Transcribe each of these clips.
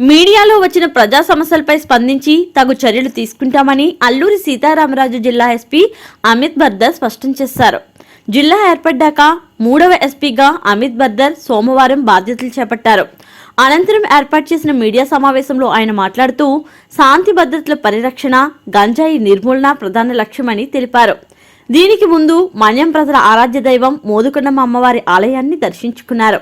మీడియాలో వచ్చిన ప్రజా సమస్యలపై స్పందించి తగు చర్యలు తీసుకుంటామని అల్లూరి సీతారామరాజు జిల్లా ఎస్పీ అమిత్ బర్దర్ స్పష్టం చేశారు. జిల్లా ఏర్పడ్డాక మూడవ ఎస్పీగా అమిత్ బర్దర్ సోమవారం బాధ్యతలు చేపట్టారు. అనంతరం ఏర్పాటు చేసిన మీడియా సమావేశంలో ఆయన మాట్లాడుతూ శాంతి భద్రతల పరిరక్షణ గంజాయి నిర్మూలన ప్రధాన లక్ష్యమని తెలిపారు. దీనికి ముందు మన్యం ప్రజల ఆరాధ్య దైవం మోదుకొండమ్మ అమ్మవారి ఆలయాన్ని దర్శించుకున్నారు.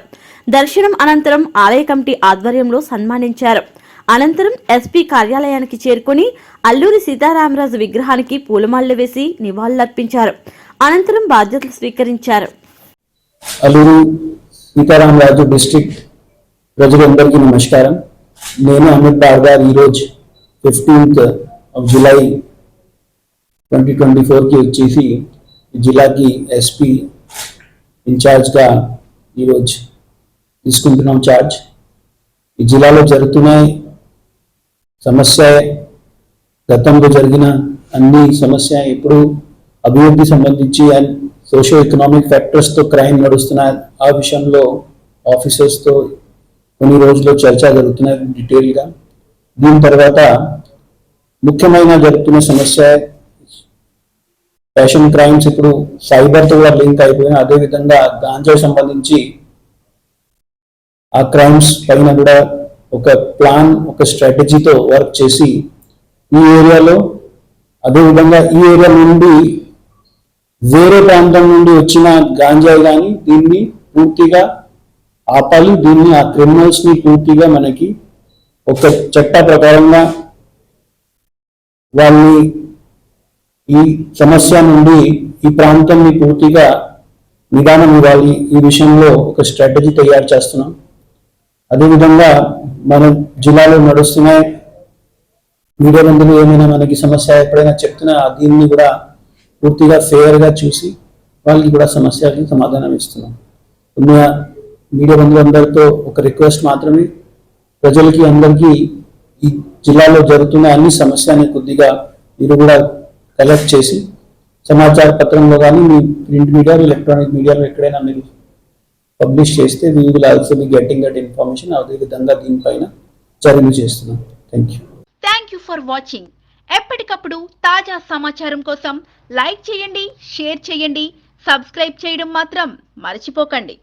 దర్శనం అనంతరం ఆలయ కమిటీ ఆధ్వర్యంలో సన్మానించారు. అనంతరం ఎస్పీ కార్యాలయానికి చేరుకుని అల్లూరి సీతారామరాజు విగ్రహానికి పూలమాలలు వేసి నివాళులర్పించారు. అనంతరం బాధ్యతలు స్వీకరించారు. అల్లూరు సీతారామరాజు డిస్ట్రిక్ట్ ప్రజలందరికీ నమస్కారం. నేను అమిత్ బార్గార్ ఈరోజు ఫిఫ్టీన్త్ ఆఫ్ ట్వంటీ ట్వంటీ ఫోర్కి వచ్చేసి ఈ జిల్లాకి ఎస్పీ ఇన్ఛార్జ్గా ఈరోజు తీసుకుంటున్నాం ఛార్జ్ ఈ జిల్లాలో జరుగుతున్న సమస్య గతంలో జరిగిన అన్ని సమస్య ఇప్పుడు అభివృద్ధి సంబంధించి అండ్ సోషియో ఎకనామిక్ ఫ్యాక్టర్స్తో క్రైమ్ నడుస్తున్నాయి ఆ విషయంలో ఆఫీసర్స్తో కొన్ని రోజుల్లో చర్చ జరుగుతున్నాయి డీటెయిల్గా దీని తర్వాత ముఖ్యమైన జరుగుతున్న సమస్య ఫ్యాషన్ క్రైమ్స్ ఇప్పుడు సైబర్తో కూడా లింక్ అయిపోయినాయి. అదేవిధంగా గాంజా సంబంధించి ఆ క్రైమ్స్ పైన కూడా ఒక ప్లాన్ ఒక స్ట్రాటజీతో వర్క్ చేసి ఈ ఏరియాలో అదేవిధంగా ఈ ఏరియా నుండి వేరే ప్రాంతం నుండి వచ్చిన గాంజాయి కానీ దీన్ని పూర్తిగా ఆపాలి. దీన్ని ఆ క్రిమినల్స్ని పూర్తిగా మనకి ఒక చట్ట ప్రకారంగా వాళ్ళని ఈ సమస్య నుండి ఈ ప్రాంతాన్ని పూర్తిగా నిదానం ఇవ్వాలి. ఈ విషయంలో ఒక స్ట్రాటజీ తయారు చేస్తున్నాం. అదేవిధంగా మన జిల్లాలో నడుస్తున్న మీడియా బంధువులు ఏమైనా మనకి సమస్య ఎప్పుడైనా చెప్తున్నా దీన్ని కూడా పూర్తిగా ఫేర్గా చూసి వాళ్ళకి కూడా సమస్యలకి సమాధానం ఇస్తున్నాం. ఉన్న మీడియా బంధువులందరితో ఒక రిక్వెస్ట్ మాత్రమే. ప్రజలకి అందరికీ ఈ జిల్లాలో జరుగుతున్న అన్ని సమస్యని కొద్దిగా మీరు కూడా కలెక్ట్ చేసి సమాచార పత్రంలో కానీ మీ ప్రింట్ మీడియా ఎలక్ట్రానిక్ మీడియాలో ఎక్కడైనా మీరు పబ్లిష్ చేస్తే we will also be getting that information అదే విధంగా దీనిపైన చర్యలు చేస్తున్నాం. Thank you thank you for watching ఎప్పటికప్పుడు తాజా సమాచారం కోసం లైక్ చేయండి షేర్ చేయండి సబ్స్క్రైబ్ చేయడం మాత్రం మర్చిపోకండి.